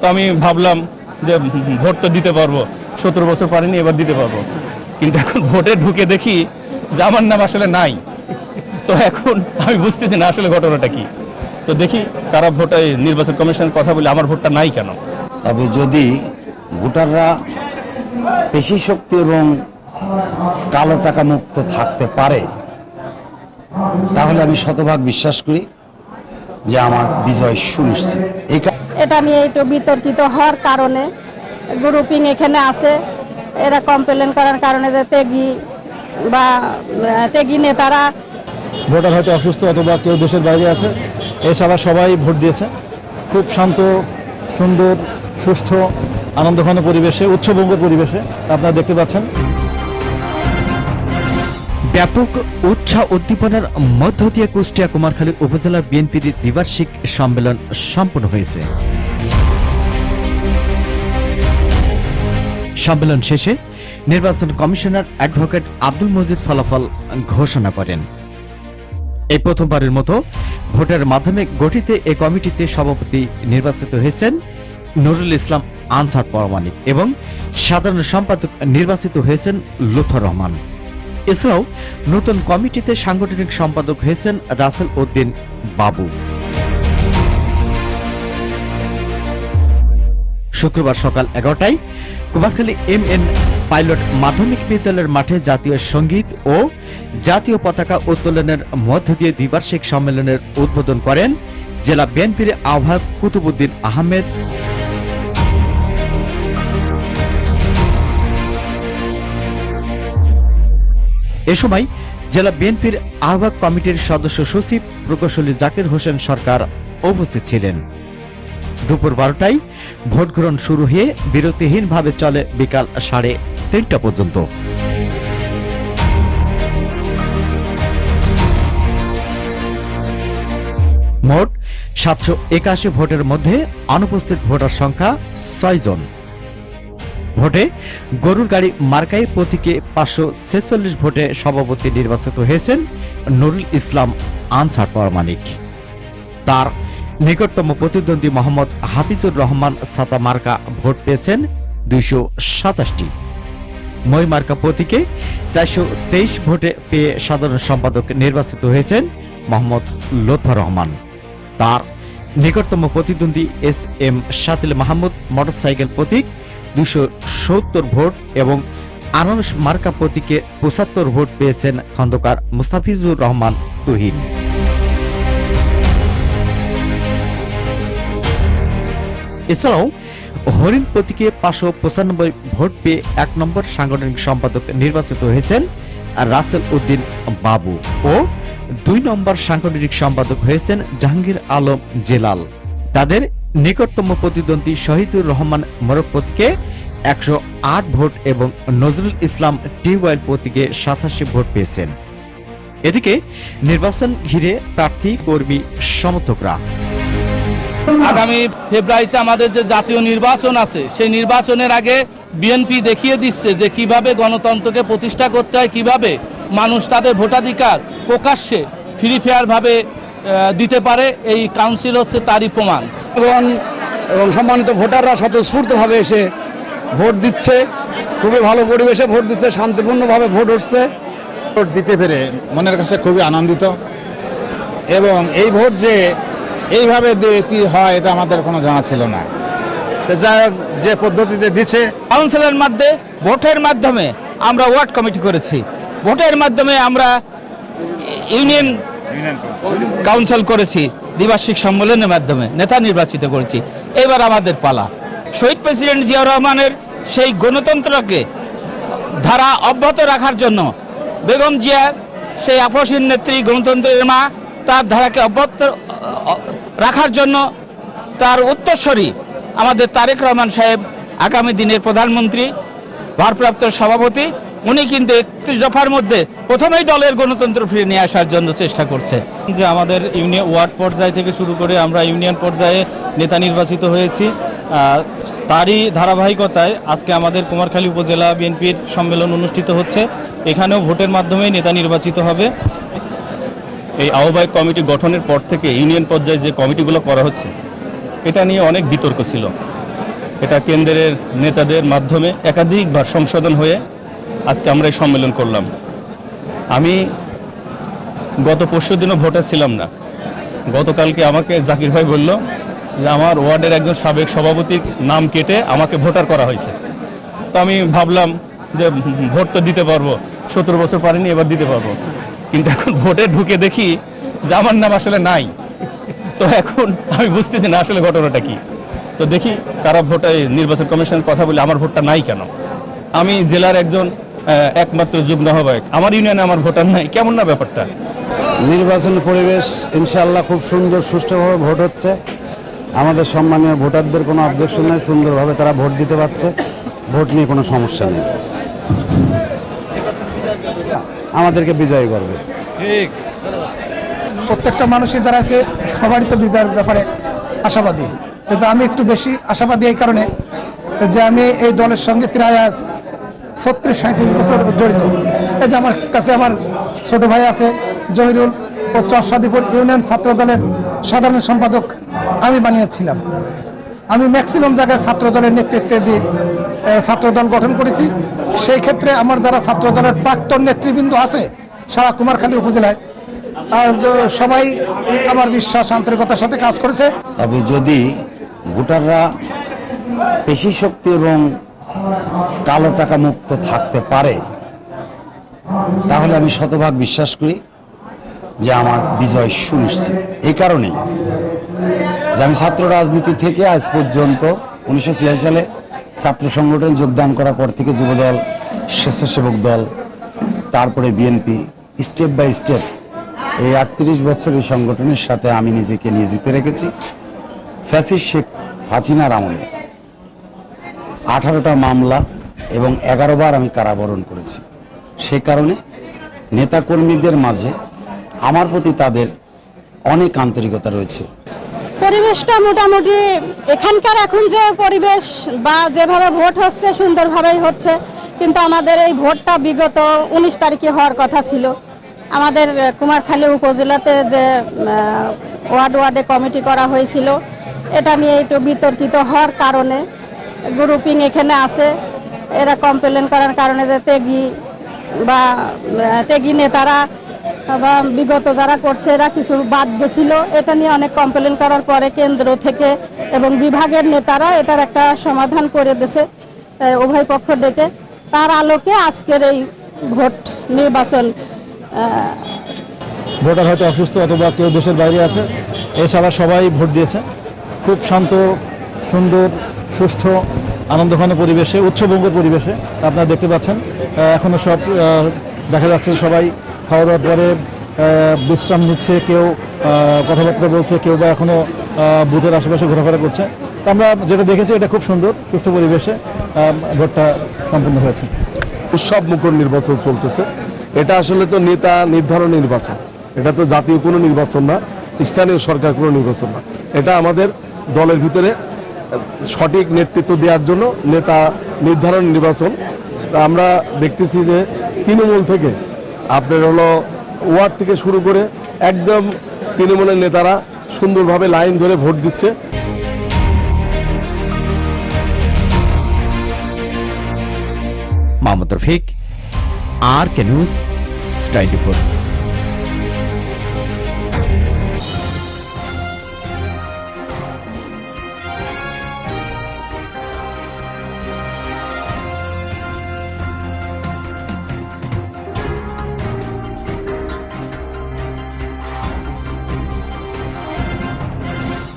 তো আমি ভাবলাম যে ভোট তো দিতে পারব সতেরো বছর পারিনি, এবার দিতে পারব। কিন্তু এখন ভোটে ঢুকে দেখি যে আমার নাম আসলে নাই। তো এখন আমি বুঝতেছি না আসলে ঘটনাটা কি। তো দেখি কারা ভোটে নির্বাচন কমিশনের কথা বলে আমার ভোটটা নাই কেন। তবে যদি ভোটাররা পেশি শক্তি এবং কালো টাকা মুক্ত থাকতে পারে, তাহলে আমি শতভাগ বিশ্বাস করি যে আমার বিজয় সুনিশ্চিত। এটা নিয়ে একটু বিতর্কিত হওয়ার কারণে গ্রুপিং এখানে আছে। এরা কমপ্লেন করার কারণে যে তেগি বা তেগি নেতারা ভোটার হয়তো অসুস্থ অথবা কেউ দেশের বাইরে আছে। এছাড়া সবাই ভোট দিয়েছে। খুব শান্ত সুন্দর সুষ্ঠু আনন্দঘন পরিবেশে উৎসবঙ্গ পরিবেশে আপনারা দেখতে পাচ্ছেন। ব্যাপক উৎসাহ উদ্দীপনার মধ্য দিয়ে কুষ্টিয়া কুমারখালী উপজেলা বিএনপির দ্বিবার্ষিক সম্মেলন সম্পন্ন হয়েছে। সম্মেলন শেষে নির্বাচন কমিশনার অ্যাডভোকেট আব্দুল মজিদ ফলাফল ঘোষণা করেন। এই প্রথমবারের মতো ভোটের মাধ্যমে গঠিত এই কমিটিতে সভাপতি নির্বাচিত হয়েছেন নুরুল ইসলাম আনসার পরমাণিক এবং সাধারণ সম্পাদক নির্বাচিত হয়েছেন লুথর রহমান। এছাড়াও নতুন কমিটিতে সাংগঠনিক সম্পাদক হয়েছেন রাসেল উদ্দিন বাবু। শুক্রবার সকাল এগারোটায় কুমারখালী এম এন পাইলট মাধ্যমিক বিদ্যালয়ের মাঠে জাতীয় সংগীত ও জাতীয় পতাকা উত্তোলনের মধ্য দিয়ে দ্বিবার্ষিক সম্মেলনের উদ্বোধন করেন জেলা বিএনপির আহ্বায়ক কুতুবুদ্দিন আহমেদ। এ সময় জেলা বিএনপির আহ্বায়ক কমিটির সদস্য সচিব প্রকৌশলী জাকির হোসেন সরকার উপস্থিত ছিলেন। দুপুর বারোটায় ভোট গ্রহণ শুরু হয়ে বিরতিহীনভাবে চলে বিকাল সাড়ে তিনটা পর্যন্ত। মোট সাতশো একাশি ভোটের মধ্যে অনুপস্থিত ভোটার সংখ্যা ছয় জন। ভোটে গরুর গাড়ি মার্কাই প্রতীকে পাঁচশো ছেচল্লিশ ভোটে সভাপতি নির্বাচিত হয়েছেন নুরুল ইসলাম আনসার পরমানিক তার নিকটতম প্রতিদ্বন্দ্বী মোহাম্মদ হাফিজুর রহমান সাতা মার্কা ভোট পেয়েছেন দুইশো সাতাশটি। মই মার্কা প্রতীকে চারশো তেইশ ভোটে পেয়ে সাধারণ সম্পাদক নির্বাচিত হয়েছেন মোহাম্মদ লোথা রহমান। তার নিকটতম প্রতিদ্বন্দ্বী S M Shatil Mahmud motorcycle প্রতীক দুশো সত্তর ভোট এবং আনারস মার্কা প্রতীকে পঁচাত্তর ভোট পেয়েছেন খন্দকার মুস্তাফিজুর রহমান তুহিন। এছাড়াও হরিণ প্রতীকে পাঁচশো পঁচানব্বই ভোট পেয়ে এক নম্বর সাংগঠনিক সম্পাদক নির্বাচিত হয়েছেন রাসেল উদ্দিন বাবু ও দুই নম্বর সাংগঠনিক সম্পাদক হয়েছেন জাহাঙ্গীর আলম জেলাল। তাদের নিকটতম প্রতিদ্বন্দ্বী শহীদুর রহমান মোরক প্রতীকে একশো আট ভোট এবং নজরুল ইসলাম টিউবওয়েল প্রতীকে সাতাশি ভোট পেয়েছেন। এদিকে নির্বাচন ঘিরে প্রার্থী, কর্মী, সমর্থকরা। আগামী ফেব্রুয়ারিতে আমাদের যে জাতীয় নির্বাচন আছে, সেই নির্বাচনের আগে বিএনপি দেখিয়ে দিচ্ছে যে কীভাবে গণতন্ত্রকে প্রতিষ্ঠা করতে হয়, কীভাবে মানুষ তাদের ভোটাধিকার প্রকাশ্যে ফ্রি ফেয়ার ভাবে দিতে পারে, এই কাউন্সিল হচ্ছে তারই প্রমাণ। এবং এবং সম্মানিত ভোটাররা স্বতঃস্ফূর্তভাবে এসে ভোট দিচ্ছে। খুবই ভালো পরিবেশে ভোট দিচ্ছে শান্তিপূর্ণভাবে ভোট হচ্ছে ভোট দিতে পেরে মনের কাছে খুবই আনন্দিত। এবং এই ভোট যে এইভাবে দিতে হয় এটা আমাদের কোনো জানা ছিল না। তো যাই হোক যে পদ্ধতিতে দিচ্ছে কাউন্সিলের মধ্যে ভোটের মাধ্যমে আমরা ওয়ার্ড কমিটি করেছি। ভোটের মাধ্যমে আমরা ইউনিয়ন কাউন্সিল করেছি। দ্বিবার্ষিক সম্মেলনের মাধ্যমে নেতা নির্বাচিত করেছি। এবার আমাদের পালা। শহীদ প্রেসিডেন্ট জিয়া রহমানের সেই গণতন্ত্রকে ধারা অব্যাহত রাখার জন্য বেগম জিয়া, সেই আপসীন নেত্রী, গণতন্ত্রের মা, তার ধারাকে অব্যাহত রাখার জন্য তার উত্তরস্বরী আমাদের তারেক রহমান সাহেব, আগামী দিনের প্রধানমন্ত্রী, ভারপ্রাপ্ত সভাপতি উনি কিন্তু একত্রিশ দফার মধ্যে প্রথমেই দলের গণতন্ত্র ফিরে নিয়ে আসার জন্য চেষ্টা করছে। যে আমাদের ইউনিয়ন ওয়ার্ড পর্যায় থেকে শুরু করে আমরা ইউনিয়ন পর্যায়ে নেতা নির্বাচিত হয়েছি। তারই ধারাবাহিকতায় আজকে আমাদের কুমারখালী উপজেলা বিএনপির সম্মেলন অনুষ্ঠিত হচ্ছে। এখানেও ভোটের মাধ্যমে নেতা নির্বাচিত হবে। এই আহ্বায়ক কমিটি গঠনের পর থেকে ইউনিয়ন পর্যায়ে যে কমিটিগুলো করা হচ্ছে এটা নিয়ে অনেক বিতর্ক ছিল। এটা কেন্দ্রের নেতাদের মাধ্যমে একাধিকবার সংশোধন হয়ে আজকে আমরা এই সম্মেলন করলাম। আমি গত পরশু দিনও ভোটার ছিলাম না। গতকালকে আমাকে জাকির ভাই বলল যে আমার ওয়ার্ডের একজন সাবেক সভাপতির নাম কেটে আমাকে ভোটার করা হয়েছে। তো আমি ভাবলাম যে ভোট তো দিতে পারব, সতেরো বছর পারিনি, এবার দিতে পারব। কিন্তু এখন ভোটে ঢুকে দেখি যে আমার নাম আসলে নাই। তো এখন আমি বুঝতেছি না আসলে ঘটনাটা কি। তো দেখি কারা ভোট নির্বাচন কমিশনের কথা বলে আমার ভোটটা নাই কেন। আমি জেলার একজন একমাত্র যুগ্ম আহ্বায়ক। আমার ইউনিয়নে আমার ভোটার নাই। কেমন না ব্যাপারটা? নির্বাচন পরিবেশ ইনশাল্লাহ খুব সুন্দর সুষ্ঠুভাবে ভোট হচ্ছে। আমাদের সম্মানীয় ভোটারদের কোনো অবজেকশন নেই সুন্দরভাবে তারা ভোট দিতে পারছে। ভোট নিয়ে কোনো সমস্যা নেই। আমাদেরকে বিজয়ী করবে। প্রত্যেকটা মানুষই দ্বারা আছে সবারই তো বিজয়ের ব্যাপারে আশাবাদী। কিন্তু আমি একটু বেশি আশাবাদী এই কারণে যে আমি এই দলের সঙ্গে প্রায় আজ ছত্রিশ সাঁত্রিশ বছর জড়িত। এই যে আমার কাছে আমার ছোট ভাই আছে, জহিরুল, ও চরসাদিপুর ইউনিয়ন ছাত্র দলের সাধারণ সম্পাদক আমি বানিয়েছিলাম। আমি ম্যাক্সিমাম জায়গায় ছাত্র দলের নেতৃত্বে দিয়ে ছাত্র দল গঠন করেছি। সেই ক্ষেত্রে আমার যারা ছাত্র দলের প্রাক্তন নেতৃবৃন্দ আছে, সারা কুমারখালী উপজেলায় সবাই আমার বিশ্বাস, আন্তরিকতার সাথে কাজ করেছে। তবে যদি ভোটাররা পেশি শক্তি এবং কালো টাকা মুক্ত থাকতে পারে, তাহলে আমি শতভাগ বিশ্বাস করি যে আমার বিজয় সুনিশ্চিত। এই কারণেই যে আমি ছাত্র রাজনীতি থেকে আজ পর্যন্ত উনিশশো ছিয়াশি সালে ছাত্র সংগঠন যোগদান করার পর থেকে যুবদল, স্বেচ্ছাসেবক দল, তারপরে বিএনপি স্টেপ বাই স্টেপ এই আটত্রিশ বছর এই সংগঠনের সাথে আমি নিজেকে নিয়োজিত রেখেছি। ফ্যাসিস শেখ হাসিনার আমলে আঠারোটা মামলা এবং এগারো বার আমি কারাবরণ করেছি। সে কারণে নেতাকর্মীদের মাঝে আমার প্রতি তাদের অনেক আন্তরিকতা রয়েছে। পরিবেশটা মোটামুটি এখানকার এখন যে পরিবেশ বা যেভাবে ভোট হচ্ছে সুন্দরভাবেই হচ্ছে, কিন্তু আমাদের এই ভোটটা বিগত উনিশ তারিখে হওয়ার কথা ছিল। আমাদের কুমারখালী উপজেলাতে যে ওয়ার্ড ওয়ার্ডে কমিটি করা হয়েছিল, এটা নিয়ে একটু বিতর্কিত হওয়ার কারণে গ্রুপিং এখানে আছে। এরা কমপ্লেন করার কারণে যে তেগি বা তেগি নেতারা বা বিগত যারা করছে, এরা কিছু বাদ গেছিল। এটা নিয়ে অনেক কমপ্লেন করার পরে কেন্দ্র থেকে এবং বিভাগের নেতারা এটার একটা সমাধান করে দিয়েছে উভয় পক্ষ ডেকে তার আলোকে আজকের এই ভোট নির্বাচন ভোটার হয়তো অসুস্থ অথবা কেউ দেশের বাইরে আছে। এছাড়া সবাই ভোট দিয়েছে। খুব শান্ত, সুন্দর সুষ্ঠু আনন্দঘন পরিবেশে উচ্চবঙ্গের পরিবেশে আপনারা দেখতে পাচ্ছেন আহ, এখনও সব দেখা যাচ্ছে সবাই খাওয়া দাওয়ার পরে বিশ্রাম নিচ্ছে কেউ কথাবার্তা বলছে কেউ বা এখনও আহ, বুথের আশেপাশে ঘোরাফেরা করছে। আমরা যেটা দেখেছি এটা খুব সুন্দর সুষ্ঠু পরিবেশে ভোটটা সম্পূর্ণ হয়েছে। উৎসব মুখর নির্বাচন চলতেছে। এটা আসলে তো নেতা নির্ধারণ নির্বাচন। এটা তো জাতীয় কোনো নির্বাচন না স্থানীয় সরকার কোনো নির্বাচন না। এটা আমাদের দলের ভিতরে সঠিক নেতৃত্ব দেওয়ার জন্য নেতা নির্ধারণ নির্বাচন। আমরা দেখতেছি যে তৃণমূল থেকে আপনার হলো ওয়ার্ড থেকে শুরু করে একদম তৃণমূলের নেতারা সুন্দরভাবে লাইন ধরে ভোট দিচ্ছে। Mohammad Rafiq, R K news twenty